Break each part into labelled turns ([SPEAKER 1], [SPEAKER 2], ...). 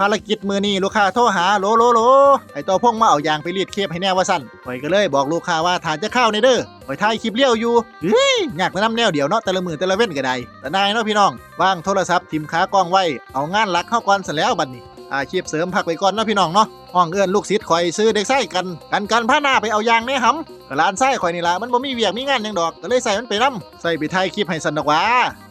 [SPEAKER 1] ภารกิจมือนี้ลูกค้าโทรหาโหลโหลโหลไอตัวพงมาเอายางไปรีดเคบให้แน่ว่าสั้นข่อยก็เลยบอกลูกค้าว่าฐานจะเข้าในเด้อข่อยถ่ายคลิปเลี้ยวอยู่เฮ้ยอยากมานำแนวเดียวเนาะแต่ละมือแต่ละเว้นก็ได้แต่นายเนาะพี่น้องว่างโทรศัพท์ทิมขากล้องไว้เอางานหลักเข้าก่อนซะแล้วบัดนี้ อาชีพเสริมพักไปก่อนเนาะพี่น้องเนาะห้องเอื้อนลูกศิษย์ข่อยซื้อเด็กไส้กัน กันกันผ้าหน้าไปเอายางแน่หำก็ร้านไส้ข่อยนี่ละมันบ่มีเวียกมีงานยังดอกก็เลยใส่มันไปนํใส่ไปถ่ายคลิปให้สนดอกว่า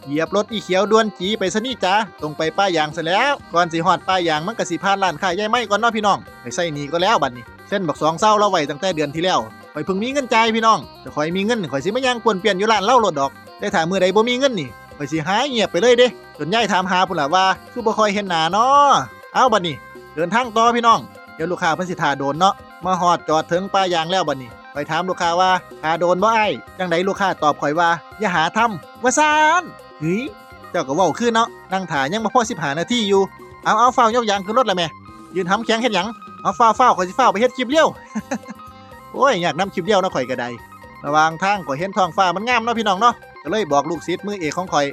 [SPEAKER 1] เหยียบรถอีเขียวด่วนจีไปซะนี่จ้าตรงไปป้ายยางซะแล้วก่อนสิฮอดป้ายยางมันก็สิผ่านร้านขายใหญ่ไม้ก่อนเนาะพี่น้องไปใส่นีก็แล้วบัดนี้เส้นบักสองเศร้าเราไว้ตั้งแต่เดือนที่แล้วข่อยเพิ่งมีเงินจ่ายพี่น้องแต่ข่อยมีเงินข่อยสิมาย่างปวนเปลี่ยนอยู่ร้านเล้ารถดอกแต่ถ้ามื้อใดบ่มีเงินนี่ข่อยสิหายเงียบไปเลยเด้จนยายถามหาพุ่นล่ะว่า คือบ่ค่อยเห็นหน้าเนาะ เอาบัดนี้ เดินทางต่อพี่น้อง เดี๋ยวลูกค้าเพิ่นสิท่าโดนเนาะ มาฮอดจอดถึงป้ายยางแล้วบัดนี้ ไปถามลูกค้าว่าท่าโดนบ่ไอ้จังไดลูกค้าตอบข่อยว่า อย่าหาทำว่าซานเฮ้ยเจ้าก็เว้าคือเนาะ นั่งถ่ายยังบ่พอ15นาทีอยู่ เอาเอาเฝ้ายกยางขึ้นรถเลยแม่ ยืนทำแข็งเฮ็ดหยัง เอาเฝ้าเฝ้าข่อยสิเฝ้าไปเฮ็ดคลิปเลี้ยว โอ้ยอยากนำคลิปเลี้ยวเนาะข่อยก็ได้ระหว่างทางก็เห็นท้องฟ้ามันงามเนาะพี่น้องเนาะ ก็เลยบอกลูกศิษย์มือเอกของข่อย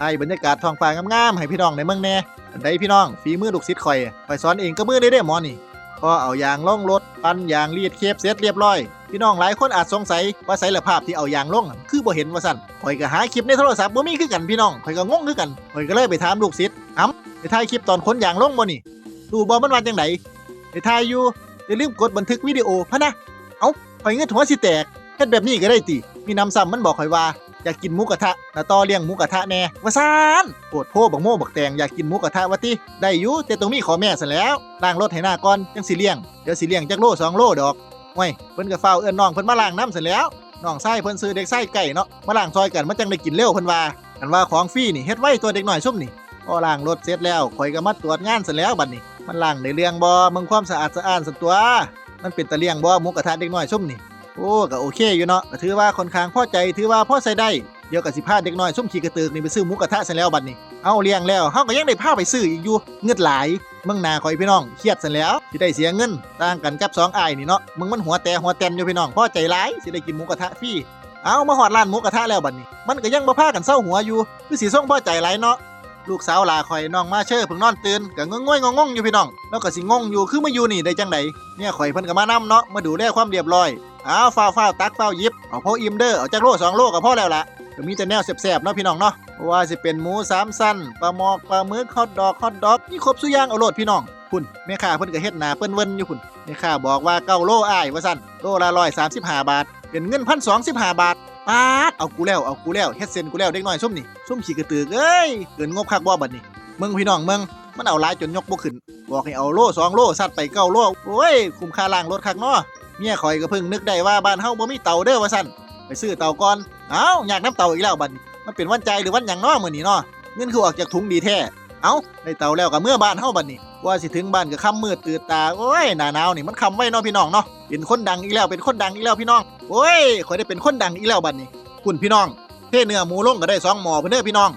[SPEAKER 1] ให้บรรยากาศท้องฟ้างามๆให้พี่น้องในเมืองแน่อันใดพี่น้องฝีมือลูกศิษย์ข่อยข่อยสอนเองก็มือได้เด้หมอนี่พอเอายางล่องรถปั้นยางรีดเคปเสร็จเรียบร้อย พี่น้องหลายคนอาจสงสัยว่าใส่ละภาพที่เอายางลงอะคือบ่เห็นว่าสั่นข่อยก็หาคลิปในโทรศัพท์บ่มีคือกันพี่น้องข่อยก็งงคือกันข่อยก็เลยไปถามลูกศิษย์อ้ำไปถ่ายคลิปตอนขนยางล่องบ่นี่ดูบ่มันว่าจังไดไปถ่ายอยู่อย่าลืมกดบันทึกวิดีโอพะนะเอ้าข่อยเงินหัวสิแตกเฮ็ดแบบนี้ก็ได้ติมีน้ำซ้ำมันบอกข่อยว่า อยากกินหมูกระทะนาต่อเลี้ยงหมูกระทะแน่ว่าซานปวดโพบักโม่บักแตงอยากกินหมูกระทะวะติได้อยู่แต่ตรงมีขอแม่ซะแล้วล้างรถให้หน้าก่อนจังสิเลี้ยงเดี๋ยวสิเลี้ยงจักโลสองโลดอกไว้ยเพิ่นก็เฝ้าเอื้อนน้องเพิ่นมาล้างน้ำซะแล้วน้องไส้เพิ่นซื้อเด็กไส้ไก่เนาะมาล้างซอยกันมันจังได้กินเร็วเพิ่นว่ากันว่าของฟรีนี่เฮ็ดไว้ตัวเด็กหน่อยซุ่มนี่พอล้างรถเสร็จแล้วข่อยก็มาตรวจงานซะแล้วบัดนี้ มันล้างได้เรื่องบ่มึงความสะอาดสะอ้านสันตัว มันเป็นตะเลียงบ่หมูกระทะเด็กน้อยซุ่มนี่ โอ้ก็โอเคอยู่เนาะก็ถือว่าค่อนข้างพอใจถือว่าพอใส่ได้เดี๋ยวกับสิพาเด็กน้อยส้มขี่กระตือกนี่ไปซื้อหมูกระทะซะแล้วบัดนี้เอาเลี้ยงแล้วเฮาก็ยังได้พาไปซื้ออีกอยู่เงือดหลายมึงนาคอยพี่น้องเครียดซะแล้วสิได้เสียเงินต่างกันกับสองอ้ายนี่เนาะมึงมันหัวแต่หัวแตนอยู่พี่น้องพอใจหลายสิได้กินหมูกระทะฟรีเอามาฮอดร้านหมูกระทะแล้วบัดนี้ มันก็ยังบ่พากันเศร้าหัวอยู่คือสิส่งพอใจหลายเนาะลูกสาวลาคอยน้องมาเชอเพิ่งนอนตื่นก็งงๆงงอยู่พี่น้องแล้วก็สิงงอยู่คือมาอยู่นี่ได้จังไดเนี่ยข่อยเพิ่นก็มานํเนาะมาดูแลความเรียบร้อย อาฟ้าวฟ้าตักฟ้ายิบเอาพออิ่มเด้อเอาจากโลสองโลก็พอแล้วล่ะก็มีแต่แนวแสบๆเนาะพี่น้องเนาะว่าสิเป็นหมูสามสั้นปลาหมอกปลาหมึกฮอทดอกฮอทดอกมีครบสุย่างเอาโลดพี่น้องพุ่นแม่ค้าเพิ่นก็เฮ็ดหนาเปิ้นเวินอยู่พุ่นแม่ค้าบอกว่าเก้าโลอ้ายว่าซั่นโลละร้อยสามสิบห้าบาท เป็นเงินพันสองสิบห้าบาทปาดเอากูแล้วเอากูแล้วเฮ็ดเซ็นกูแล้วเด็กน้อยซุ่มนี่ซุ่มขี้กระตือเอ้ยเกินงบคักบ่บัดนี้มึงพี่น้องมึงมันเอาลายจนยกบ่ขึ้นบอกให้เอาโลสองโลซัดไปเก้าโลโอ้ยคุ้มค่าล้างรถคักเนาะ เมียข่อยก็เพิ่งนึกได้ว่าบ้านเฮาบ่มีเตาเด้อว่าซั่นไปซื้อเตาก่อนเอ้าอยากน้ำเตาอีกแล้วบัดนี้มันเป็นวันใจหรือวันหยังน้อมื้อนี้เนาะเงินคือออกจากถุงดีแท้เอ้าได้เตาแล้วก็เมื่อบ้านเฮาบัดนี้ว่าสิถึงบ้านก็ค่ำมืดตื่นตาโอ้ยหน้าหนาวนี่มันค่ำไว้เนาะพี่น้องเนาะเป็นคนดังอีกแล้วเป็นคนดังอีกแล้วพี่น้องโอ้ยข่อยได้เป็นคนดังอีกแล้วบัดนี้คุณพี่น้องเทเนื้อหมูลงก็ได้สองหม้อเพิ่นเด้อพี่น้อง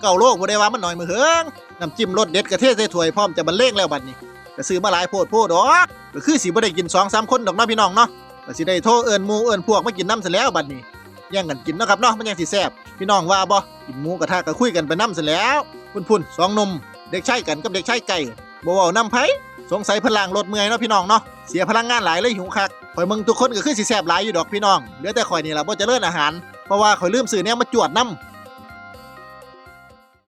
[SPEAKER 1] เก้าโลกบ่ได้ว่ามันหน้อยมือเหิงน้ำจิ้มรสเด็ดกระเทศใส่ถ้วยพร้อมจะบรรเลงแล้วบัดนี้ ก็ซื้อมาหลายโพดโพดดอกก็คือสิบ่ได้กินสองสามคนดอกเนาะพี่น้องเนาะก็สิได้โทรเอิ้นหมูเอิ้นพวกมากินน้ำเสร็จแล้วบัดนี้แย่งกันกินเนาะครับเนาะมันยังสิแซ่บพี่น้องว่าบ่กินหมูกระทะก็คุยกันไปน้ำเสร็จแล้วพุ่นๆสองนมเด็กชายกันกับเด็กชายไก่บ่เว้าน้ำไผสงสัยพลังรถเมื่อยเนาะพี่น้องเนาะเสียพลังงานหลายเลยหิวคักข่อยมึงทุกคนก็คือสิแซ่บหลายอยู่ดอกพี่น้องเหลือแต่ข่อยนี่ล่ะบ่เจริญอาหารเพราะว่าข่อยลืมซื้อแนวมาจวดน้ำ